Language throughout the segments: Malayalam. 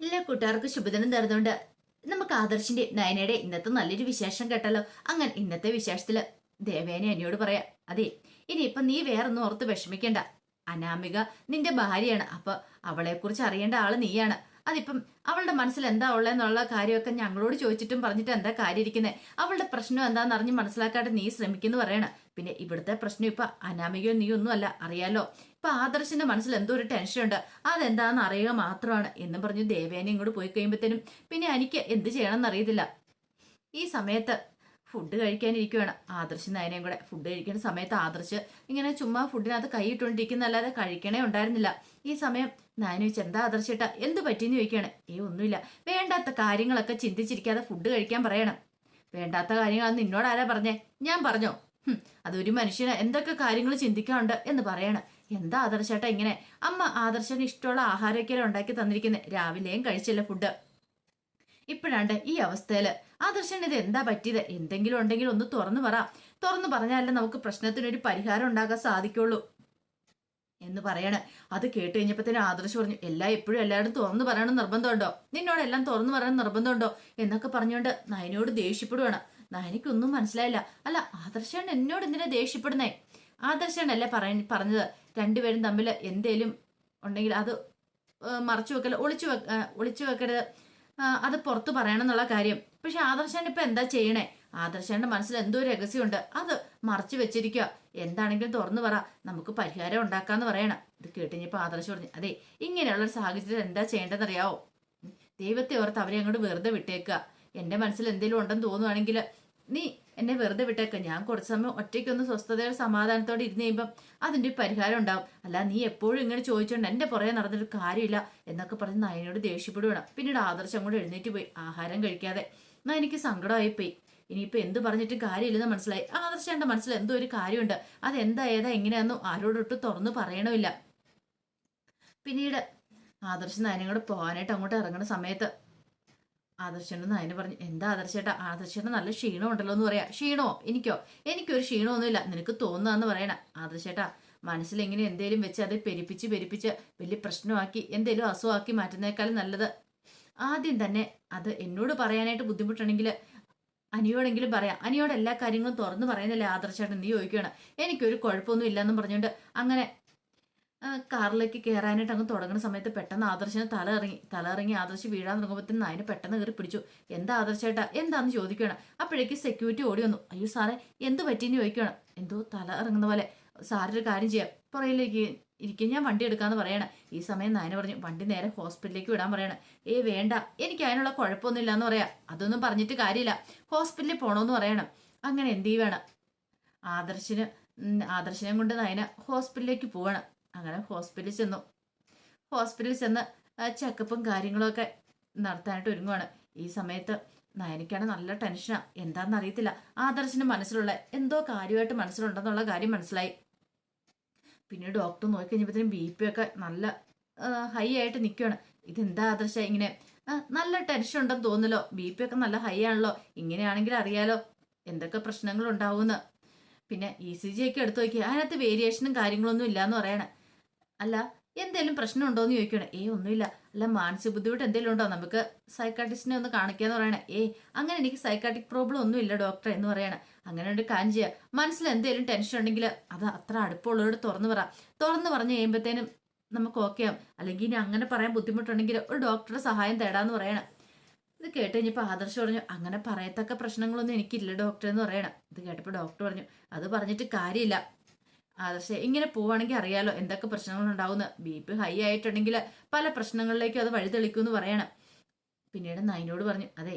എല്ലാ കൂട്ടുകാർക്കും ശുഭദിനം തരുന്നുണ്ട് നമുക്ക് ആദർശിന്റെ നയനയുടെ ഇന്നത്തെ നല്ലൊരു വിശേഷം കേട്ടല്ലോ. അങ്ങനെ ഇന്നത്തെ വിശേഷത്തിൽ ദേവേനെ എന്നോട് പറയാം. അതെ ഇനിയിപ്പൊ നീ വേറൊന്നും ഓർത്ത് വിഷമിക്കണ്ട. അനാമിക നിന്റെ ഭാര്യയാണ്. അപ്പൊ അവളെ കുറിച്ച് അറിയേണ്ട ആൾ നീയാണ്. അതിപ്പം അവളുടെ മനസ്സിൽ എന്താ ഉള്ളതെന്നുള്ള കാര്യമൊക്കെ ഞങ്ങളോട് ചോദിച്ചിട്ടും പറഞ്ഞിട്ട് എന്താ കാര്യം ഇരിക്കുന്നത് അവളുടെ പ്രശ്നം എന്താണെന്ന് അറിഞ്ഞ് മനസ്സിലാക്കാണ്ട് നീ ശ്രമിക്കുന്നു പറയണം. പിന്നെ ഇവിടുത്തെ പ്രശ്നം ഇപ്പൊ അനാമികയോ നീ ഒന്നും അല്ല അറിയാലോ? ഇപ്പൊ ആദർശിന്റെ മനസ്സിൽ എന്തോ ഒരു ടെൻഷൻ ഉണ്ട്? അതെന്താന്ന് അറിയുക മാത്രമാണ്. എന്നും പറഞ്ഞു ദേവേനെ ഇങ്ങോട്ട് പോയി കഴിയുമ്പോഴത്തേനും പിന്നെ എനിക്ക് എന്ത് ചെയ്യണമെന്ന് അറിയത്തില്ല. ഈ സമയത്ത് ഫുഡ് കഴിക്കാനിരിക്കുവാണ് ആദർശ് നയനയും കൂടെ. ഫുഡ് കഴിക്കുന്ന സമയത്ത് ആദർശ് ഇങ്ങനെ ചുമ്മാ ഫുഡിനകത്ത് കൈയിട്ടുകൊണ്ടിരിക്കുന്നല്ലാതെ കഴിക്കണേ ഉണ്ടായിരുന്നില്ല. ഈ സമയം നയന ചോദിച്ചു എന്താ ആദർശേട്ടാ എന്ത് പറ്റിയെന്ന് ചോദിക്കുകയാണ്. ഏ ഒന്നുമില്ല. വേണ്ടാത്ത കാര്യങ്ങളൊക്കെ ചിന്തിച്ചിരിക്കാതെ ഫുഡ് കഴിക്കാൻ പറയണം. വേണ്ടാത്ത കാര്യങ്ങളാണ് നിന്നോട് ആരാ പറഞ്ഞേ? ഞാൻ പറഞ്ഞോ. അതൊരു മനുഷ്യന് എന്തൊക്കെ കാര്യങ്ങൾ ചിന്തിക്കാനുണ്ട് എന്ന് പറയണം. എന്താ ആദർശേട്ടാ ഇങ്ങനെ? അമ്മ ആദർശന് ഇഷ്ടമുള്ള ആഹാരമൊക്കെ ഉണ്ടാക്കി തന്നിരിക്കുന്നത് രാവിലെയും കഴിച്ചില്ല ഫുഡ് ഇപ്പോഴാണ്ട് ഈ അവസ്ഥയിൽ ആദർശന് ഇത് എന്താ പറ്റിയത്? എന്തെങ്കിലും ഉണ്ടെങ്കിൽ ഒന്ന് തുറന്നു പറ. തുറന്നു പറഞ്ഞാലേ നമുക്ക് പ്രശ്നത്തിനൊരു പരിഹാരം ഉണ്ടാക്കാൻ സാധിക്കുള്ളൂ. എന്ന് പറയണ. അത് കേട്ട് കഴിഞ്ഞപ്പോഴത്തേനും ആദർശ് പറഞ്ഞു എല്ലാം എപ്പോഴും എല്ലാവരും തുറന്നു പറയണം നിർബന്ധമുണ്ടോ? നിന്നോട് എല്ലാം തുറന്നു പറയണം നിർബന്ധമുണ്ടോ? എന്നൊക്കെ പറഞ്ഞുകൊണ്ട് നയനോട് ദേഷ്യപ്പെടുവാണ്. നയനിക്കൊന്നും മനസ്സിലായില്ല. അല്ല ആദർശാണ് എന്നോട് എന്തിനാ ദേഷ്യപ്പെടുന്നേ? ആദർശാണല്ലേ പറയ പറഞ്ഞത്. രണ്ടുപേരും തമ്മിൽ എന്തേലും ഉണ്ടെങ്കിൽ അത് മറച്ചു വെക്കൽ ഒളിച്ചു വെക്ക ഒളിച്ചു വെക്കരുത്. അത് പുറത്ത് പറയണം എന്നുള്ള കാര്യം. പക്ഷെ ആദർശൻ ഇപ്പൊ എന്താ ചെയ്യണേ? ആദർശാന്റെ മനസ്സിൽ എന്തോ രഹസ്യമുണ്ട്. അത് മറച്ചു വെച്ചിരിക്കുക എന്താണെങ്കിലും തുറന്നു പറ. നമുക്ക് പരിഹാരം ഉണ്ടാക്കാന്ന് പറയണം. ഇത് കേട്ടിഞ്ഞപ്പോ ആദർശം പറഞ്ഞു അതെ ഇങ്ങനെയുള്ള ഒരു സാഹചര്യത്തിൽ എന്താ ചെയ്യേണ്ടതെന്ന് അറിയാവോ ദൈവത്തെ ഓർത്ത് അവരെ അങ്ങോട്ട് വെറുതെ വിട്ടേക്കുക എന്റെ മനസ്സിൽ എന്തെങ്കിലും ഉണ്ടെന്ന് തോന്നുവാണെങ്കിൽ നീ എന്നെ വെറുതെ വിട്ടേക്ക. ഞാൻ കുറച്ച് സമയം ഒറ്റയ്ക്കൊന്ന് സ്വസ്ഥതയോടെ സമാധാനത്തോടെ ഇരുന്ന് കഴിയുമ്പം അതിന്റെ പരിഹാരം ഉണ്ടാവും. അല്ല നീ എപ്പോഴും ഇങ്ങനെ ചോദിച്ചോണ്ട് എന്റെ പുറകെ നടന്നിട്ട് കാര്യമില്ല എന്നൊക്കെ പറഞ്ഞ് നയനോട് ദേഷ്യപ്പെടുകയാണ് പിന്നീട് ആദർശം കൂടെ എഴുന്നേറ്റ് പോയി. ആഹാരം കഴിക്കാതെ. എന്നാ എനിക്ക് സങ്കടമായി പോയി ഇനിയിപ്പോൾ എന്ത് പറഞ്ഞിട്ടും കാര്യമില്ലെന്ന് മനസ്സിലായി. ആദർശന്റെ മനസ്സിൽ എന്തോ ഒരു കാര്യമുണ്ട്. അതെന്താ ഏതാ എങ്ങനെയാണെന്നും ആരോടൊട്ട് തുറന്നു പറയണമില്ല. പിന്നീട് ആദർശ് നയനോട് പോകാനായിട്ട് അങ്ങോട്ട് ഇറങ്ങുന്ന സമയത്ത് ആദർശന്റെ അതിന് പറഞ്ഞു എന്താ ആദർശേട്ടാ? ആദർശേട്ടൻ നല്ല ക്ഷീണം ഉണ്ടല്ലോ എന്ന് പറയാ. ക്ഷീണോ? എനിക്കോ? എനിക്കൊരു ക്ഷീണമൊന്നുമില്ല. നിനക്ക് തോന്നുന്നതെന്ന് പറയണ. ആദർശേട്ടാ മനസ്സിൽ എങ്ങനെ എന്തേലും വെച്ച് അത് പെരിപ്പിച്ച് പെരിപ്പിച്ച് വലിയ പ്രശ്നമാക്കി എന്തേലും അസുഖമാക്കി മാറ്റുന്നേക്കാളും നല്ലത്. ആദ്യം തന്നെ അത് എന്നോട് പറയാനായിട്ട് ബുദ്ധിമുട്ടുണ്ടെങ്കിൽ അനിയോടെങ്കിലും പറയാം. അനിയോട് എല്ലാ കാര്യങ്ങളും തുറന്നു പറയുന്നില്ല ആദർശേട്ടൻ? നീ ചോദിക്കുകയാണ്. എനിക്കൊരു കുഴപ്പമൊന്നും ഇല്ലെന്നും പറഞ്ഞുകൊണ്ട് അങ്ങനെ കാറിലേക്ക് കയറാനായിട്ട് അങ്ങ് തുടങ്ങുന്ന സമയത്ത് പെട്ടെന്ന് ആദർശന് തല ഇറങ്ങി തല ഇറങ്ങി ആദർശ് വീഴാൻ തുടങ്ങുമ്പോഴത്തേനും അതിന് പെട്ടെന്ന് കയറി പിടിച്ചു. എന്താ ആദർശേട്ടാ? എന്താന്ന് ചോദിക്കണം അപ്പോഴേക്ക് സെക്യൂരിറ്റി ഓടി വന്നു. അയ്യോ സാറേ എന്ത് പറ്റിയെന്ന് ചോദിക്കണം എന്തോ തല ഇറങ്ങുന്ന പോലെ. സാറൊരു കാര്യം ചെയ്യാം. പുറയിലേക്ക് ഇരിക്കും. ഞാൻ വണ്ടി എടുക്കാന്ന് പറയണം. ഈ സമയം നായന പറഞ്ഞു വണ്ടി നേരെ ഹോസ്പിറ്റലിലേക്ക് വിടാൻ പറയണം. ഏ വേണ്ട. എനിക്ക് അതിനുള്ള കുഴപ്പമൊന്നുമില്ല എന്ന് പറയാം. അതൊന്നും പറഞ്ഞിട്ട് കാര്യമില്ല. ഹോസ്പിറ്റലിൽ പോണോന്ന് പറയണം. അങ്ങനെ എന്ത് ചെയ്യണം ആദർശിന് ആദർശനെ ആദർശിനെ കൊണ്ട് നയന ഹോസ്പിറ്റലിലേക്ക് പോവാണ്. അങ്ങനെ ഹോസ്പിറ്റലിൽ ചെന്നു. ഹോസ്പിറ്റലിൽ ചെന്ന് ചെക്കപ്പും കാര്യങ്ങളൊക്കെ നടത്താനായിട്ട് ഒരുങ്ങുവാണ്. ഈ സമയത്ത് നയനിക്കാണ് നല്ല ടെൻഷനാ എന്താണെന്ന് അറിയത്തില്ല. ആദർശന് മനസ്സിലുള്ള എന്തോ കാര്യമായിട്ട് മനസ്സിലുണ്ടെന്നുള്ള കാര്യം മനസ്സിലായി. പിന്നെ ഡോക്ടർ നോക്കിക്കഴിഞ്ഞപ്പോഴത്തേനും ബി പി ഒക്കെ നല്ല ഹൈ ആയിട്ട് നിൽക്കുകയാണ് ഇതെന്താ ആദർശ ഇങ്ങനെ? നല്ല ടെൻഷൻ ഉണ്ടെന്ന് തോന്നലോ ബി പി ഒക്കെ നല്ല ഹൈ ആണല്ലോ. ഇങ്ങനെയാണെങ്കിൽ അറിയാലോ എന്തൊക്കെ പ്രശ്നങ്ങൾ ഉണ്ടാവുമെന്ന് പിന്നെ ഇ സി ജി ഒക്കെ എടുത്തു നോക്കി അതിനകത്ത് വേരിയേഷനും കാര്യങ്ങളൊന്നും ഇല്ലാന്ന് പറയണേ. അല്ല എന്തെങ്കിലും പ്രശ്നമുണ്ടോ എന്ന് ചോദിക്കണേ ഏ ഒന്നുമില്ല. അല്ല മാനസിക ബുദ്ധിമുട്ട് എന്തെങ്കിലും ഉണ്ടോ? നമുക്ക് സൈക്കാട്രിസ്റ്റിനെ ഒന്ന് കാണിക്കാന്ന് പറയണേ. ഏ അങ്ങനെ എനിക്ക് സൈക്കാട്രിക് പ്രോബ്ലം ഒന്നും ഇല്ല ഡോക്ടർ എന്ന് പറയണേ. അങ്ങനെ ഒരു കാര്യം ചെയ്യുക മനസ്സിൽ എന്തെങ്കിലും ടെൻഷൻ ഉണ്ടെങ്കിൽ അത് അത്ര അടുപ്പമുള്ളവരോട് തുറന്നു പറ. തുറന്നു പറഞ്ഞു കഴിയുമ്പോഴത്തേനും നമുക്ക് ഓക്കെ ആവും. അല്ലെങ്കിൽ ഇനി അങ്ങനെ പറയാൻ ബുദ്ധിമുട്ടുണ്ടെങ്കിൽ ഒരു ഡോക്ടറുടെ സഹായം തേടാന്ന് പറയണം. ഇത് കേട്ട് കഴിഞ്ഞപ്പോൾ ആദർശ് പറഞ്ഞു അങ്ങനെ പറയത്തക്ക പ്രശ്നങ്ങളൊന്നും എനിക്കില്ല ഡോക്ടർ എന്ന് പറയണം. ഇത് കേട്ടപ്പോൾ ഡോക്ടർ പറഞ്ഞു അത് പറഞ്ഞിട്ട് കാര്യമില്ല. ആദർശ ഇങ്ങനെ പോവാണെങ്കിൽ അറിയാലോ എന്തൊക്കെ പ്രശ്നങ്ങൾ ഉണ്ടാവുന്ന ബി പി ഹൈ ആയിട്ടുണ്ടെങ്കിൽ പല പ്രശ്നങ്ങളിലേക്കും അത് വഴിതെളിക്കുമെന്ന് പറയണം. പിന്നീട് നയനോട് പറഞ്ഞു അതെ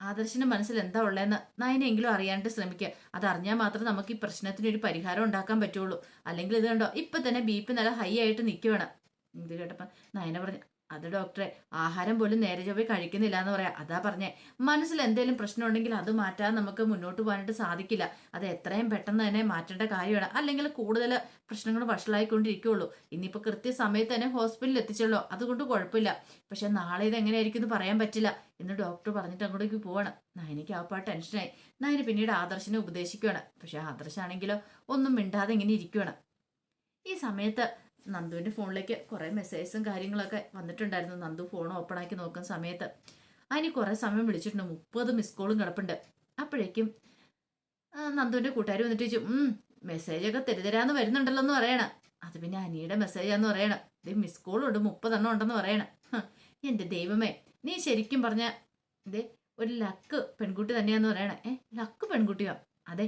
ആദർശിന്റെ മനസ്സിൽ എന്താ ഉള്ളതെന്ന് നയനെങ്കിലും അറിയാനായിട്ട് ശ്രമിക്കുക അത് അറിഞ്ഞാൽ മാത്രമേ നമുക്ക് ഈ പ്രശ്നത്തിന് ഒരു പരിഹാരം ഉണ്ടാക്കാൻ പറ്റുള്ളൂ. അല്ലെങ്കിൽ ഇത് കണ്ടോ ഇപ്പൊ തന്നെ ബി പി നല്ല ഹൈ ആയിട്ട് നിൽക്കുവാണ്. ഇത് കേട്ടപ്പോ നയന പറഞ്ഞു അത് ഡോക്ടറെ ആഹാരം പോലും നേരെ ചൊവ്വേ കഴിക്കുന്നില്ല എന്ന് പറയാം. അതാ പറഞ്ഞേ മനസ്സിൽ എന്തെങ്കിലും പ്രശ്നം ഉണ്ടെങ്കിൽ അത് മാറ്റാൻ നമുക്ക് മുന്നോട്ട് പോകാനായിട്ട് സാധിക്കില്ല. അത് എത്രയും പെട്ടെന്ന് തന്നെ മാറ്റേണ്ട കാര്യമാണ്. അല്ലെങ്കിൽ കൂടുതൽ പ്രശ്നങ്ങൾ വഷളായിക്കൊണ്ടിരിക്കുള്ളൂ. ഇനിയിപ്പോൾ കൃത്യസമയത്ത് തന്നെ ഹോസ്പിറ്റലിൽ എത്തിച്ചല്ലോ അതുകൊണ്ട് കുഴപ്പമില്ല. പക്ഷെ നാളെ ഇത് എങ്ങനെയായിരിക്കും എന്ന് പറയാൻ പറ്റില്ല. എന്ന് ഡോക്ടർ പറഞ്ഞിട്ട് അങ്ങോട്ടേക്ക് പോവാണ്. നയനിക്ക് ആ ടെൻഷനായി. നയന് പിന്നീട് ആദർശനെ ഉപദേശിക്കുകയാണ് പക്ഷെ ആദർശാണെങ്കിലോ ഒന്നും മിണ്ടാതെ ഇങ്ങനെ ഇരിക്കുകയാണ് ഈ സമയത്ത് നന്ദുവിന്റെ ഫോണിലേക്ക് കുറേ മെസ്സേജസും കാര്യങ്ങളൊക്കെ വന്നിട്ടുണ്ടായിരുന്നു. നന്ദു ഫോൺ ഓപ്പൺ ആക്കി നോക്കുന്ന സമയത്ത്. അതിന് കുറേ സമയം വിളിച്ചിട്ടുണ്ട് മുപ്പത് മിസ് കോളും കിടപ്പുണ്ട്. അപ്പോഴേക്കും നന്ദുവിന്റെ കൂട്ടുകാർ വന്നിട്ട് ചോദിച്ചു മെസ്സേജ് മെസ്സേജൊക്കെ തെരുതരാന്ന് വരുന്നുണ്ടല്ലോ എന്ന് പറയണ. അത് പിന്നെ അനിയുടെ മെസ്സേജാന്ന് പറയണ. ഇത് മിസ് കോളുണ്ട് മുപ്പതെണ്ണം ഉണ്ടെന്ന് പറയണ. എന്റെ ദൈവമേ നീ ശരിക്കും പറഞ്ഞ ഇതേ ഒരു ലക്ക് പെൺകുട്ടി തന്നെയാന്ന് പറയണ. ഏ ലക്ക് പെൺകുട്ടിയാ? അതെ.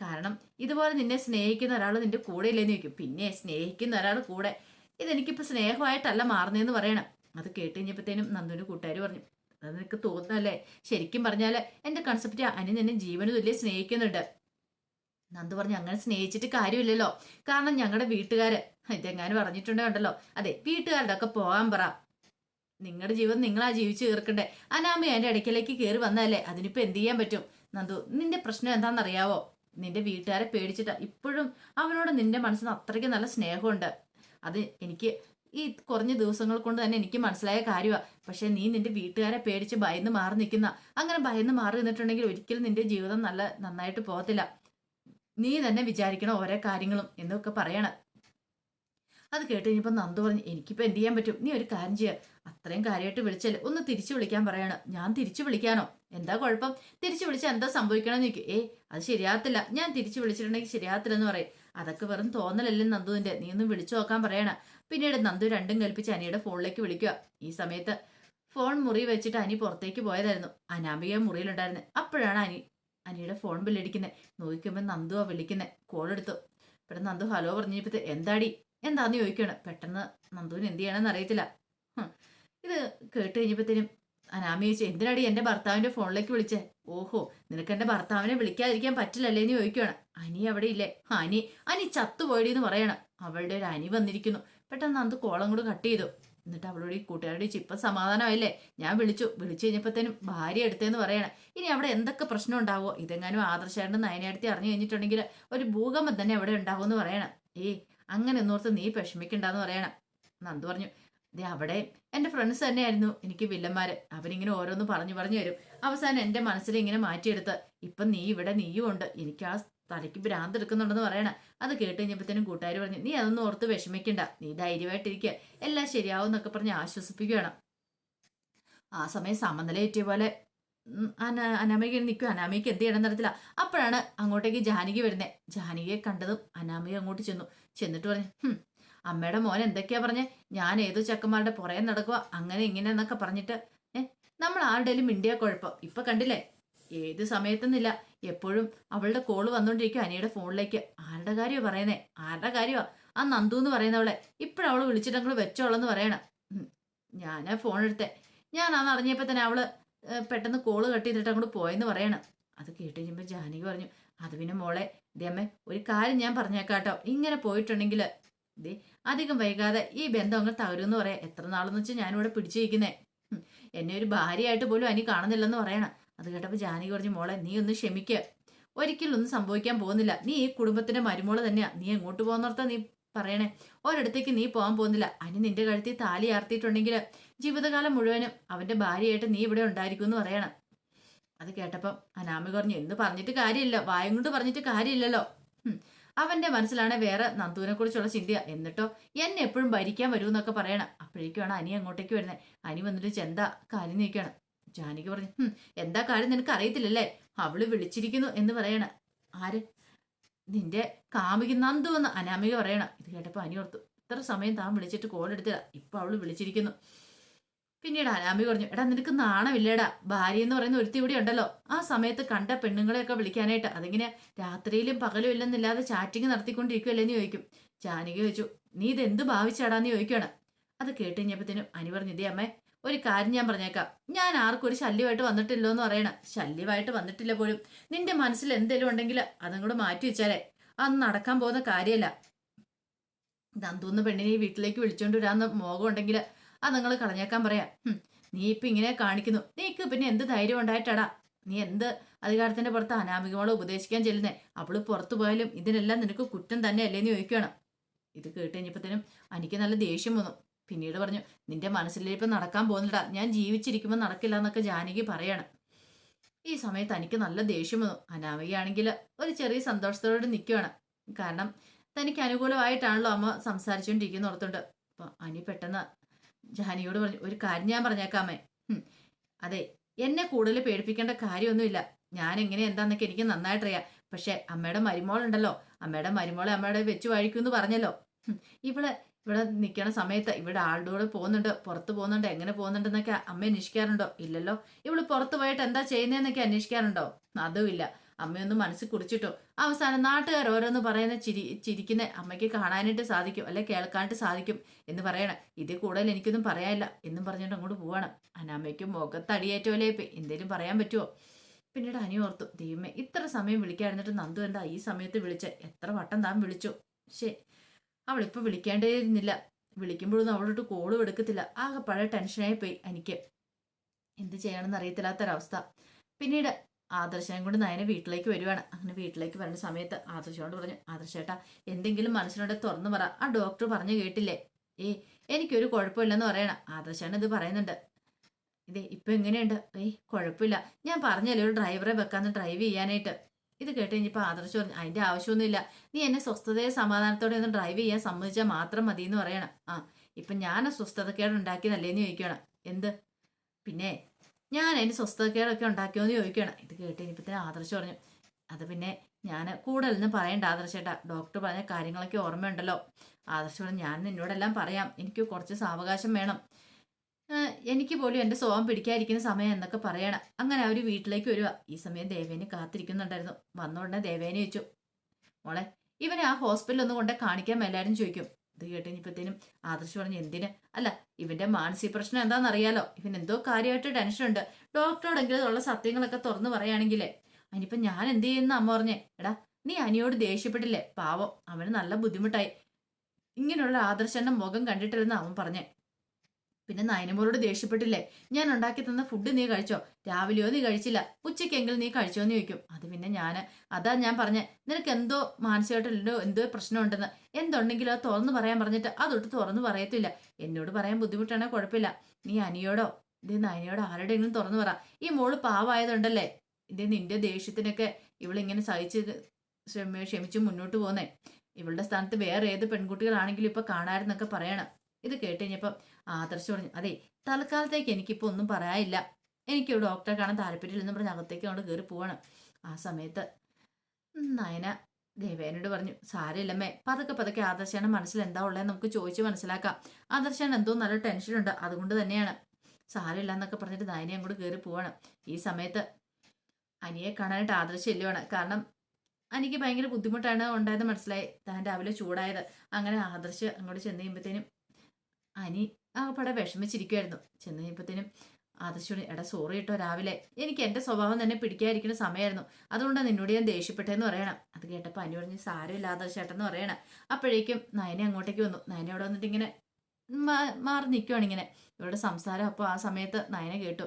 കാരണം ഇതുപോലെ നിന്നെ സ്നേഹിക്കുന്ന ഒരാൾ നിന്റെ കൂടെ ഇല്ലെന്ന് ചോദിക്കും. പിന്നെ സ്നേഹിക്കുന്ന ഒരാൾ കൂടെ. ഇതെനിക്കിപ്പോൾ സ്നേഹമായിട്ടല്ല മാറുന്നതെന്ന് പറയണം. അത് കേട്ട് കഴിഞ്ഞപ്പോഴത്തേനും നന്ദുവിന്റെ കൂട്ടുകാർ പറഞ്ഞു അത് നിനക്ക് തോന്നുന്നല്ലേ ശരിക്കും പറഞ്ഞാൽ എന്റെ കൺസെപ്റ്റ് അനി നിന്നെ ജീവന് തുല്യം സ്നേഹിക്കുന്നുണ്ട്. നന്ദു പറഞ്ഞു അങ്ങനെ സ്നേഹിച്ചിട്ട് കാര്യമില്ലല്ലോ. കാരണം ഞങ്ങളുടെ വീട്ടുകാർ ഇതെങ്ങാനും പറഞ്ഞിട്ടുണ്ടോ ഉണ്ടല്ലോ അതെ വീട്ടുകാരുടെ ഒക്കെ പോകാൻ പറ. നിങ്ങളുടെ ജീവൻ നിങ്ങളാ ജീവിച്ചു തീർക്കണ്ടേ. അനാമി എന്റെ ഇടയ്ക്കിലേക്ക് കയറി വന്നതല്ലേ? അതിനിപ്പോൾ എന്ത് ചെയ്യാൻ പറ്റും? നന്ദു നിന്റെ പ്രശ്നം എന്താണെന്നറിയാവോ? നിന്റെ വീട്ടുകാരെ പേടിച്ചിട്ട്. ഇപ്പോഴും അവനോട് നിന്റെ മനസ്സിന് അത്രയ്ക്ക് നല്ല സ്നേഹമുണ്ട്. അത് എനിക്ക് ഈ കുറഞ്ഞ ദിവസങ്ങൾ കൊണ്ട് തന്നെ എനിക്ക് മനസ്സിലായ കാര്യമാണ് പക്ഷെ നീ നിന്റെ വീട്ടുകാരെ പേടിച്ച് ഭയന്ന് മാറി നിൽക്കുന്ന അങ്ങനെ ഭയന്ന് മാറി നിന്നിട്ടുണ്ടെങ്കിൽ ഒരിക്കലും നിന്റെ ജീവിതം നല്ല നന്നായിട്ട് പോകത്തില്ല. നീ തന്നെ വിചാരിക്കണം ഓരോ കാര്യങ്ങളും എന്നൊക്കെ പറയണം. അത് കേട്ട് കഴിഞ്ഞപ്പോൾ നന്ദു പറഞ്ഞു എനിക്കിപ്പോൾ എന്ത് ചെയ്യാൻ പറ്റും? നീ ഒരു കാര്യം ചെയ്യുക അത്രയും കാര്യമായിട്ട് വിളിച്ചല്ലേ. ഒന്ന് തിരിച്ചു വിളിക്കാൻ പറയാണ്. ഞാൻ തിരിച്ചു വിളിക്കാനോ? എന്താ കുഴപ്പം? തിരിച്ചു വിളിച്ചാൽ എന്താ സംഭവിക്കണമെന്ന് ചോദിക്കും. ഏ അത് ശരിയാകത്തില്ല. ഞാൻ തിരിച്ചു വിളിച്ചിട്ടുണ്ടെങ്കിൽ ശരിയാകത്തില്ലെന്ന് പറയും. അതൊക്കെ വെറും തോന്നലല്ലേ നന്ദുവിന്റെ നീ ഒന്നും വിളിച്ചു നോക്കാൻ പറയണ. പിന്നീട് നന്ദു രണ്ടും കൽപ്പിച്ച് അനിയുടെ ഫോണിലേക്ക് വിളിക്കുക ഈ സമയത്ത് ഫോൺ മുറി വെച്ചിട്ട് അനി പുറത്തേക്ക് പോയതായിരുന്നു. അനാമിക മുറിയിലുണ്ടായിരുന്നു. അപ്പോഴാണ് അനി അനിയുടെ ഫോൺ ബില്ലടിക്കുന്നത് നോക്കിക്കുമ്പോൾ നന്ദുവാ വിളിക്കുന്നത് കോൾ എടുത്തു. പെട്ടെന്ന് നന്ദു ഹലോ പറഞ്ഞപ്പോഴത്തെ എന്താടി? എന്താന്ന് ചോദിക്കുകയാണ് പെട്ടെന്ന് നന്ദുവിന് എന്ത് ചെയ്യണമെന്ന് അറിയത്തില്ല. ഇത് കേട്ട് കഴിഞ്ഞപ്പോഴത്തേനും അനാമി ചോദിച്ചു എന്തിനാടി എന്റെ ഭർത്താവിന്റെ ഫോണിലേക്ക് വിളിച്ചേ? ഓഹോ നിനക്ക് എന്റെ ഭർത്താവിനെ വിളിക്കാതിരിക്കാൻ പറ്റില്ലല്ലേ? എന്ന് ചോദിക്കുകയാണ് അനി അവിടെ ഇല്ലേ? അനി അനി ചത്തുപോയടി എന്ന് പറയണം. അവളുടെ ഒരു അനി വന്നിരിക്കുന്നു. പെട്ടെന്ന് അന്ന് കോളം കൂടെ കട്ട് ചെയ്തു. എന്നിട്ട് അവളോട് ഈ കൂട്ടുകാരുടെ ഇപ്പം സമാധാനമായില്ലേ? ഞാൻ വിളിച്ചു. വിളിച്ചു കഴിഞ്ഞപ്പോഴത്തേനും ഭാര്യ എടുത്തേന്ന് പറയണം. ഇനി അവിടെ എന്തൊക്കെ പ്രശ്നം ഉണ്ടാവുമോ ഇതെങ്ങാനും ആദർശായിട്ട് നയനടുത്തി അറിഞ്ഞു കഴിഞ്ഞിട്ടുണ്ടെങ്കിൽ ഒരു ഭൂകമ്പം തന്നെ അവിടെ ഉണ്ടാവുമെന്ന് പറയണം. ഏയ് അങ്ങനെ ഒന്നോർത്ത് നീ വിഷമിക്കണ്ടെന്ന് പറയണം. നന്ദു പറഞ്ഞു. ദേ അവിടെ എന്റെ ഫ്രണ്ട്സ് തന്നെയായിരുന്നു. എനിക്ക് വില്ലന്മാര്. അവരിങ്ങനെ ഓരോന്ന് പറഞ്ഞു പറഞ്ഞു തരും. അവസാനം എന്റെ മനസ്സിൽ ഇങ്ങനെ മാറ്റിയെടുത്ത് ഇപ്പം നീ ഇവിടെ നീയും ഉണ്ട്. എനിക്ക് ആ തലയ്ക്ക് ഭ്രാന്ത് എടുക്കുന്നുണ്ടെന്ന് പറയണ. അത് കേട്ട് കഴിഞ്ഞപ്പോഴത്തേനും കൂട്ടുകാർ പറഞ്ഞു നീ അതൊന്നും ഓർത്ത് വിഷമിക്കണ്ട. നീ ധൈര്യമായിട്ടിരിക്കുക എല്ലാം ശരിയാവും എന്നൊക്കെ പറഞ്ഞ് ആശ്വസിപ്പിക്കുകയാണ്. ആ സമയം സമനില ഏറ്റിയ പോലെ അന അനാമിക നിൽക്കും അനാമിക്ക് എന്ത് ചെയ്യണം നടത്തില്ല അപ്പോഴാണ് അങ്ങോട്ടേക്ക് ജാനകി വരുന്നത് ജാനകിയെ കണ്ടതും അനാമിക അങ്ങോട്ട് ചെന്നു. ചെന്നിട്ട് പറഞ്ഞു "ഹും, അമ്മയുടെ മോൻ എന്തൊക്കെയാ പറഞ്ഞ്? ഞാൻ ഏതോ ചെക്കന്മാരുടെ പുറകെ നടക്കുക അങ്ങനെ ഇങ്ങനെ എന്നൊക്കെ പറഞ്ഞിട്ട് ഏ നമ്മൾ ആരുടെയും മിണ്ടിയ കുഴപ്പം. ഇപ്പൊ കണ്ടില്ലേ? ഏത് സമയത്തെന്നില്ല. എപ്പോഴും അവളുടെ കോൾ വന്നോണ്ടിരിക്കും അനിയുടെ ഫോണിലേക്ക്. ആരുടെ കാര്യമാ പറയുന്നേ? ആരുടെ കാര്യമാ ആ നന്ദു എന്ന് പറയുന്നവളെ ഇപ്പോഴവൾ വിളിച്ചിട്ട് അങ്ങോട്ട് വെച്ചോളെന്ന് പറയണം. ഞാൻ ഫോൺ എടുത്തെ. ഞാൻ അന്ന് അറിഞ്ഞപ്പോ തന്നെ അവൾ പെട്ടെന്ന് കോൾ കട്ട് ചെയ്തിട്ട് അങ്ങോട്ട് പോയെന്ന് പറയണം. അത് കേട്ട് കഴിയുമ്പോ ജാനകി പറഞ്ഞു അത് പിന്നെ മോളെ ഇതേമ്മേ ഒരു കാര്യം ഞാൻ പറഞ്ഞേക്കാട്ടോ. ഇങ്ങനെ പോയിട്ടുണ്ടെങ്കിൽ ദേ അധികം വൈകാതെ ഈ ബന്ധം അങ്ങ് തകരുമെന്ന് പറയാം. എത്ര നാളെന്ന് വെച്ചാൽ ഞാനിവിടെ പിടിച്ചിരിക്കുന്നേ? വയ്ക്കുന്നേ എന്നെ ഒരു ഭാര്യയായിട്ട് പോലും അനി കാണുന്നില്ലെന്ന് പറയണം. അത് കേട്ടപ്പോൾ ജാനകി പറഞ്ഞു മോളെ നീ ഒന്ന് ക്ഷമിക്കുക ഒരിക്കലും ഒന്നും സംഭവിക്കാൻ പോകുന്നില്ല. നീ ഈ കുടുംബത്തിന്റെ മരുമോൾ തന്നെയാ. നീ എങ്ങോട്ട് പോകുന്നവർത്താ നീ പറയണേ? ഒരിടത്തേക്ക് നീ പോകാൻ പോകുന്നില്ല. അനി നിന്റെ കഴുത്തിൽ താലി ആർത്തിയിട്ടുണ്ടെങ്കിൽ ജീവിതകാലം മുഴുവനും അവന്റെ ഭാര്യയായിട്ട് നീ ഇവിടെ ഉണ്ടായിരിക്കും എന്ന് പറയണം. അത് കേട്ടപ്പം അനാമി പറഞ്ഞു എന്ന് പറഞ്ഞിട്ട് കാര്യമില്ല. വായം കൊണ്ട് പറഞ്ഞിട്ട് കാര്യമില്ലല്ലോ. അവന്റെ മനസ്സിലാണ് വേറെ നന്ദുവിനെ കുറിച്ചുള്ള ചിന്തയ. എന്നിട്ടോ എന്നെ എപ്പോഴും ഭരിക്കാൻ വരുമെന്നൊക്കെ പറയണം. അപ്പോഴേക്കുമാണ് അനി അങ്ങോട്ടേക്ക് വരുന്നത് അനി വന്നിട്ട് ചെന്താ കാര്യം നീക്കണം. ജാനകി പറഞ്ഞു എന്താ കാര്യം നിനക്ക് അറിയത്തില്ലല്ലേ? അവൾ വിളിച്ചിരിക്കുന്നു എന്ന് പറയണ. ആര്? നിന്റെ കാമിക നന്ദു എന്ന് അനാമിക പറയണം. ഇത് കേട്ടപ്പോൾ അനി ഓർത്തു ഇത്ര സമയം താൻ വിളിച്ചിട്ട് കോൾ എടുത്തില്ല. ഇപ്പൊ അവൾ വിളിച്ചിരിക്കുന്നു. പിന്നീട് അനാമി പറഞ്ഞു എടാ നിനക്ക് നാണമില്ലേടാ. ഭാര്യ എന്ന് പറയുന്ന ഒരുത്തി ഇവിടെ ഉണ്ടല്ലോ. ആ സമയത്ത് കണ്ട പെണ്ണുങ്ങളെയൊക്കെ വിളിക്കാനായിട്ട് അതിങ്ങനെ രാത്രിയിലും പകലും ഇല്ലെന്നില്ലാതെ ചാറ്റിങ് നടത്തിക്കൊണ്ടിരിക്കുമല്ലേന്ന് ചോദിക്കും. ജാനകി ചോദിച്ചു നീ ഇതെന്ത് ഭാവിച്ചാടാന്ന് ചോദിക്കുകയാണ് അത് കേട്ട് അനി പറഞ്ഞു ഇതേ അമ്മേ ഒരു കാര്യം ഞാൻ പറഞ്ഞേക്കാം. ഞാൻ ആർക്കും ഒരു ശല്യമായിട്ട് വന്നിട്ടില്ലോ എന്ന് പറയണ. ശല്യമായിട്ട് വന്നിട്ടില്ല പോലും. നിന്റെ മനസ്സിൽ എന്തെങ്കിലും ഉണ്ടെങ്കിൽ അതും കൂടെ മാറ്റി വെച്ചാലേ അന്ന് നടക്കാൻ പോകുന്ന കാര്യമല്ല. നന്ദൂന്ന് പെണ്ണിനെ വീട്ടിലേക്ക് വിളിച്ചോണ്ട് വരാന്ന് മോഹം ഉണ്ടെങ്കിൽ അത് നിങ്ങൾ കളഞ്ഞേക്കാൻ പറയാ. നീ ഇപ്പൊ ഇങ്ങനെ കാണിക്കുന്നു. നീക്ക് പിന്നെ എന്ത് ധൈര്യം ഉണ്ടായിട്ടടാ? നീ എന്ത് അധികാരത്തിന്റെ പുറത്ത് അനാമികമോളെ ഉപദേശിക്കാൻ ചെല്ലുന്നേ? അവൾ പുറത്തു പോയാലും ഇതിനെല്ലാം നിനക്ക് കുറ്റം തന്നെ അല്ലേന്ന് ചോദിക്കണം ഇത് കേട്ട് കഴിഞ്ഞപ്പോഴത്തേനും എനിക്ക് നല്ല ദേഷ്യം വന്നു. പിന്നീട് പറഞ്ഞു നിന്റെ മനസ്സിലിരിപ്പ് നടക്കാൻ പോകുന്നില്ല ഞാൻ ജീവിച്ചിരിക്കുമ്പോൾ നടക്കില്ല എന്നൊക്കെ ജാനകി പറയാണ്. ഈ സമയത്ത് എനിക്ക് നല്ല ദേഷ്യം വന്നു. അനാമികയാണെങ്കിൽ ഒരു ചെറിയ സന്തോഷത്തോടെ നിൽക്കുകയാണ് കാരണം തനിക്ക് അനുകൂലമായിട്ടാണല്ലോ അമ്മ സംസാരിച്ചുകൊണ്ടിരിക്കുന്ന ഓർത്തുണ്ട് അപ്പൊ അനി പെട്ടെന്ന് ജാനിയോട് പറഞ്ഞു ഒരു കാര്യം ഞാൻ പറഞ്ഞേക്കാമേ. അതെ എന്നെ കൂടുതൽ പേടിപ്പിക്കേണ്ട കാര്യമൊന്നുമില്ല. ഞാൻ എങ്ങനെ എന്താന്നൊക്കെ എനിക്ക് നന്നായിട്ടറിയാം. പക്ഷെ അമ്മയുടെ മരുമോളുണ്ടല്ലോ. അമ്മയുടെ മരുമോളെ അമ്മയുടെ വെച്ച് വഴിക്കുമെന്ന് പറഞ്ഞല്ലോ. ഇവിടെ ഇവിടെ നിൽക്കണ സമയത്ത് ഇവിടെ ആളുടെ കൂടെ പോകുന്നുണ്ട്. പുറത്ത് പോകുന്നുണ്ട്. എങ്ങനെ പോകുന്നുണ്ടെന്നൊക്കെ അമ്മ അന്വേഷിക്കാറുണ്ടോ? ഇല്ലല്ലോ. ഇവൾ പുറത്ത് പോയിട്ട് എന്താ ചെയ്യുന്നതെന്നൊക്കെ അന്വേഷിക്കാറുണ്ടോ? അതുമില്ല. അമ്മയൊന്ന് മനസ്സിൽ കുറിച്ചിട്ടോ അവസാനം നാട്ടുകാർ ഓരോന്ന് പറയുന്ന ചിരി ചിരിക്കുന്ന അമ്മയ്ക്ക് കാണാനായിട്ട് സാധിക്കും അല്ലെ കേൾക്കാനായിട്ട് സാധിക്കും എന്ന് പറയണം. ഇതിൽ കൂടുതൽ എനിക്കൊന്നും പറയാനില്ല എന്നും പറഞ്ഞിട്ട് അങ്ങോട്ട് പോവാണ്. അനാമ്മയ്ക്ക് മുഖത്തടിയേറ്റോലേ എന്തേലും പറയാൻ പറ്റുമോ പിന്നീട് അനി ഓർത്തു ദൈവമേ ഇത്ര സമയം വിളിക്കാതിരുന്നിട്ട് നന്ദു എന്താ ഈ സമയത്ത് വിളിച്ച? എത്ര വട്ടം താൻ വിളിച്ചു? ശേ അവളിപ്പോൾ വിളിക്കേണ്ടിയിരുന്നില്ല. വിളിക്കുമ്പോഴൊന്നും അവളോട്ട് കോളും എടുക്കത്തില്ല. ആകെ പഴയ ടെൻഷനായി പോയി എനിക്ക്. എന്ത് ചെയ്യണമെന്ന് അറിയത്തില്ലാത്തൊരവസ്ഥ. പിന്നീട് ആദർശനം കൊണ്ട് നയനെ വീട്ടിലേക്ക് വരുവാണ്. അങ്ങനെ വീട്ടിലേക്ക് വരുന്ന സമയത്ത് ആദർശനോട് പറഞ്ഞു ആദർശേട്ടാ എന്തെങ്കിലും മനസ്സിനോട് തുറന്നു പറ. ആ ഡോക്ടർ പറഞ്ഞു കേട്ടില്ലേ? ഏയ് എനിക്കൊരു കുഴപ്പമില്ലെന്ന് പറയണം. ആദർശാണ് ഇത് പറയുന്നുണ്ട്. ഇതേ ഇപ്പൊ എങ്ങനെയുണ്ട്? ഏയ് കുഴപ്പമില്ല. ഞാൻ പറഞ്ഞല്ലേ ഒരു ഡ്രൈവറെ വെക്കാന്ന് ഡ്രൈവ് ചെയ്യാനായിട്ട്. ഇത് കേട്ട് കഴിഞ്ഞപ്പോൾ ആദർശ് പറഞ്ഞു അതിന്റെ ആവശ്യമൊന്നുമില്ല. നീ എന്നെ സ്വസ്ഥതയെ സമാധാനത്തോടെ ഒന്ന് ഡ്രൈവ് ചെയ്യാൻ സമ്മതിച്ചാൽ മാത്രം മതി എന്ന് പറയണം. ആ ഇപ്പം ഞാൻ സ്വസ്ഥതക്കേട് ഉണ്ടാക്കിയതല്ലേന്ന് ചോദിക്കണം എന്ത്? പിന്നെ ഞാൻ അതിന് സ്വസ്ഥതക്കേടൊക്കെ ഉണ്ടാക്കിയോന്ന് ചോദിക്കണം ഇത് കേട്ട് കഴിഞ്ഞപ്പത്തിന് ആദർശ് പറഞ്ഞു അത് പിന്നെ ഞാൻ കൂടുതലൊന്നും പറയണ്ട ആദർശേട്ടാ ഡോക്ടർ പറഞ്ഞ കാര്യങ്ങളൊക്കെ ഓർമ്മയുണ്ടല്ലോ. ആദർശ് പറഞ്ഞു ഞാൻ നിന്നോടെല്ലാം പറയാം. എനിക്ക് കുറച്ച് സാവകാശം വേണം. എനിക്ക് പോലും എന്റെ സ്വഭാവം പിടിക്കാതിരിക്കുന്ന സമയം എന്നൊക്കെ പറയണം. അങ്ങനെ അവർ വീട്ടിലേക്ക് വരിക ഈ സമയം ദേവേനെ കാത്തിരിക്കുന്നുണ്ടായിരുന്നു. വന്ന ഉടനെ ദേവേനെ ചോദിച്ചു മോളെ ഇവനെ ആ ഹോസ്പിറ്റലിൽ ഒന്നും കൊണ്ടേ കാണിക്കാൻ എല്ലാവരും ചോദിക്കും. ഇത് കേട്ടുകഴിഞ്ഞപ്പോഴത്തേനും ആദർശ് പറഞ്ഞു എന്തിന്? അല്ല ഇവന്റെ മാനസിക പ്രശ്നം എന്താണെന്നറിയാലോ. ഇവൻ എന്തോ കാര്യമായിട്ട് ടെൻഷൻ ഉണ്ട്. ഡോക്ടറോടെങ്കിലും ഉള്ള സത്യങ്ങളൊക്കെ തുറന്നു പറയുകയാണെങ്കിലേ അതിനിപ്പോ ഞാൻ എന്ത് ചെയ്യുന്ന അമ്മ പറഞ്ഞേ എടാ നീ അനിയോട് ദേഷ്യപ്പെട്ടില്ലേ? പാവം അവന് നല്ല ബുദ്ധിമുട്ടായി. ഇങ്ങനെയുള്ള ആദർശന്റെ മുഖം കണ്ടിട്ടില്ലെന്ന് അവൻ പറഞ്ഞേ. പിന്നെ നയനമോളോട് ദേഷ്യപ്പെട്ടില്ലേ? ഞാൻ ഉണ്ടാക്കി തന്ന ഫുഡ് നീ കഴിച്ചോ? രാവിലെയോ നീ കഴിച്ചില്ല. ഉച്ചയ്ക്കെങ്കിലും നീ കഴിച്ചോ എന്ന് ചോദിക്കും. അത് പിന്നെ ഞാൻ അതാ ഞാൻ പറഞ്ഞേ നിനക്ക് എന്തോ മാനസികമായിട്ടോ എന്തോ പ്രശ്നമുണ്ടെന്ന്. എന്തുണ്ടെങ്കിലും അത് തുറന്നു പറയാൻ പറഞ്ഞിട്ട് അതൊട്ട് തുറന്നു പറയത്തില്ല. എന്നോട് പറയാൻ ബുദ്ധിമുട്ടാണെങ്കിൽ കുഴപ്പമില്ല. നീ അനിയോടോ ഇതേ നയനയോട് ആരുടെയെങ്കിലും തുറന്നു പറ. ഈ മോൾ പാവായതുണ്ടല്ലേ ഇതേ നിന്റെ ദേഷ്യത്തിനൊക്കെ ഇവളിങ്ങനെ സഹിച്ച് ക്ഷമ- ക്ഷമിച്ച് മുന്നോട്ട് പോന്നേ. ഇവളുടെ സ്ഥാനത്ത് വേറെ ഏത് പെൺകുട്ടികളാണെങ്കിലും ഇപ്പൊ കാണാരെന്നൊക്കെ പറയണം. ഇത് കേട്ട് കഴിഞ്ഞപ്പം ആദർശ് പറഞ്ഞു അതെ തൽക്കാലത്തേക്ക് എനിക്കിപ്പോൾ ഒന്നും പറയാനില്ല. എനിക്ക് ഡോക്ടറെ കാണാൻ താല്പര്യമില്ലെന്ന് പറഞ്ഞ് അകത്തേക്ക് അങ്ങോട്ട് കയറി പോവാണ്. ആ സമയത്ത് നയന ദേവേനോട് പറഞ്ഞു സാരമില്ലമ്മേ പതുക്കെ പതുക്കെ ആദർശാണ് മനസ്സിൽ എന്താ ഉള്ളത് നമുക്ക് ചോദിച്ച് മനസ്സിലാക്കാം. ആദർശാണ് എന്തോ നല്ല ടെൻഷനുണ്ട് അതുകൊണ്ട് തന്നെയാണ്. സാരമില്ല എന്നൊക്കെ പറഞ്ഞിട്ട് നയനെ അങ്ങോട്ട് കയറി പോവാണ്. ഈ സമയത്ത് അനിയെ കാണാനായിട്ട് ആദർശം കാരണം അനിക്ക് ഭയങ്കര ബുദ്ധിമുട്ടാണ് ഉണ്ടായത് മനസ്സിലായി. താൻ രാവിലെ ചൂടായത്. അങ്ങനെ ആദർശ് അങ്ങോട്ട് ചെന്ന് കഴിയുമ്പോഴത്തേനും അനി ആ പടെ വിഷമിച്ചിരിക്കുമായിരുന്നു ചെന്ന് കഴിയുമ്പോഴത്തേനും ആദർശോട് എടാ സോറി കേട്ടോ രാവിലെ എനിക്ക് എന്റെ സ്വഭാവം തന്നെ പിടിക്കാതിരിക്കുന്ന സമയമായിരുന്നു. അതുകൊണ്ടാണ് നിന്നോട് ഞാൻ ദേഷ്യപ്പെട്ടതെന്ന് പറയണം. അത് കേട്ടപ്പോൾ അനു പറഞ്ഞ് സാരമില്ല ആദർശേട്ടെന്ന് പറയണം. അപ്പോഴേക്കും നയനെ അങ്ങോട്ടേക്ക് വന്നു. നയന അവിടെ വന്നിട്ട് ഇങ്ങനെ മാറി നിൽക്കുവാണ് ഇങ്ങനെ. ഇവരുടെ സംസാരം അപ്പോൾ ആ സമയത്ത് നയന കേട്ടു.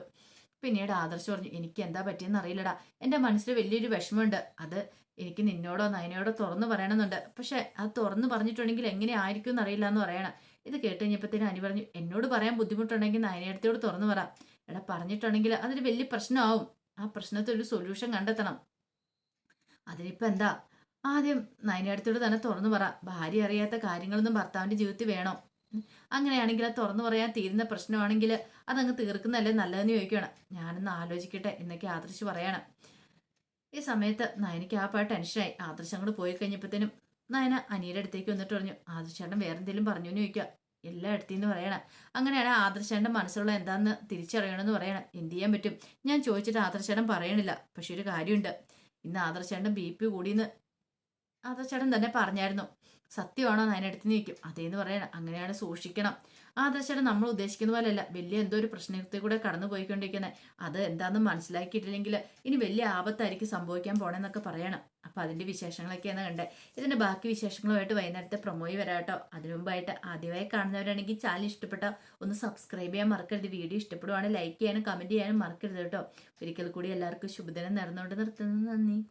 പിന്നീട് ആദർശ് പറഞ്ഞു എനിക്ക് എന്താ പറ്റിയെന്ന് അറിയില്ലടാ. എന്റെ മനസ്സിൽ വലിയൊരു വിഷമമുണ്ട്. അത് എനിക്ക് നിന്നോടോ നയനയോടോ തുറന്നു പറയണമെന്നുണ്ട്. പക്ഷെ അത് തുറന്നു പറഞ്ഞിട്ടുണ്ടെങ്കിൽ എങ്ങനെ ആയിരിക്കും എന്നറിയില്ല എന്ന് പറയണം. ഇത് കേട്ട് കഴിഞ്ഞപ്പോഴത്തേനും അനി പറഞ്ഞു എന്നോട് പറയാൻ ബുദ്ധിമുട്ടുണ്ടെങ്കിൽ നയനയടുത്തോട് തുറന്നു പറ. എടാ പറഞ്ഞിട്ടുണ്ടെങ്കിൽ അതൊരു വലിയ പ്രശ്നമാവും. ആ പ്രശ്നത്തിൽ ഒരു സൊല്യൂഷൻ കണ്ടെത്തണം. അതിനിപ്പോ എന്താ? ആദ്യം നയനടുത്തോട് തന്നെ തുറന്നു പറ. ഭാര്യ അറിയാത്ത കാര്യങ്ങളൊന്നും ഭർത്താവിന്റെ ജീവിതത്തിൽ വേണോ. അങ്ങനെയാണെങ്കിൽ അത് തുറന്നു പറയാൻ തീരുന്ന പ്രശ്നമാണെങ്കിൽ അതങ്ങ് തീർക്കുന്നതല്ലേ നല്ലതെന്ന് ചോദിക്കുകയാണ്. ഞാനൊന്ന് ആലോചിക്കട്ടെ എന്നൊക്കെ ആദർശ് പറയണം. ഈ സമയത്ത് നയനിക്ക് ആ പാട്ട് ടെൻഷനായി ആദർശ് അങ്ങോട്ട് പോയി കഴിഞ്ഞപ്പോഴത്തേനും നയന അനിയുടെ അടുത്തേക്ക് വന്നിട്ട് പറഞ്ഞു ആദർശേട്ടൻ വേറെന്തെങ്കിലും പറഞ്ഞു എന്ന് ചോദിക്കുക. എല്ലാം എടുത്തിന്ന് പറയണം. അങ്ങനെയാണ് ആദർശേട്ടന്റെ മനസ്സിലുള്ള എന്താന്ന് തിരിച്ചറിയണമെന്ന് പറയണം. എന്ത് ചെയ്യാൻ പറ്റും? ഞാൻ ചോദിച്ചിട്ട് ആദർശേട്ടൻ പറയണില്ല. പക്ഷെ ഒരു കാര്യമുണ്ട്. ഇന്ന് ആദർശേട്ടൻ ബി പി കൂടിയെന്ന് ആദർശേട്ടൻ തന്നെ പറഞ്ഞായിരുന്നു. സത്യമാണോ അതിനടുത്ത് നിൽക്കും അതേന്ന് പറയണം. അങ്ങനെയാണ് സൂക്ഷിക്കണം. ആ ദശയുടെ നമ്മൾ ഉദ്ദേശിക്കുന്ന പോലെയല്ല. വലിയ എന്തോ ഒരു പ്രശ്നത്തിൽ കൂടെ കടന്നു പോയിക്കൊണ്ടിരിക്കുന്നത് അത് എന്താണെന്ന് മനസ്സിലാക്കിയിട്ടില്ലെങ്കിൽ ഇനി വലിയ ആപത്തായിരിക്കും സംഭവിക്കാൻ പോണെന്നൊക്കെ പറയണം. അപ്പം അതിന്റെ വിശേഷങ്ങളൊക്കെയാണ് കണ്ടേ. ഇതിന്റെ ബാക്കി വിശേഷങ്ങളുമായിട്ട് വൈകുന്നേരത്തെ പ്രൊമോയി വരാം കേട്ടോ. അതിനു മുമ്പായിട്ട് ആദ്യമായി കാണുന്നവരാണെങ്കിൽ ചാനൽ ഇഷ്ടപ്പെട്ട ഒന്ന് സബ്സ്ക്രൈബ് ചെയ്യാൻ മറക്കരുത്. വീഡിയോ ഇഷ്ടപ്പെടുവാണെങ്കിൽ ലൈക്ക് ചെയ്യാനും കമന്റ് ചെയ്യാനും മറക്കരുത് കേട്ടോ. ഒരിക്കൽ കൂടി എല്ലാവർക്കും ശുഭദിനം നേർന്നുകൊണ്ട് നിർത്തുന്നു. നന്ദി.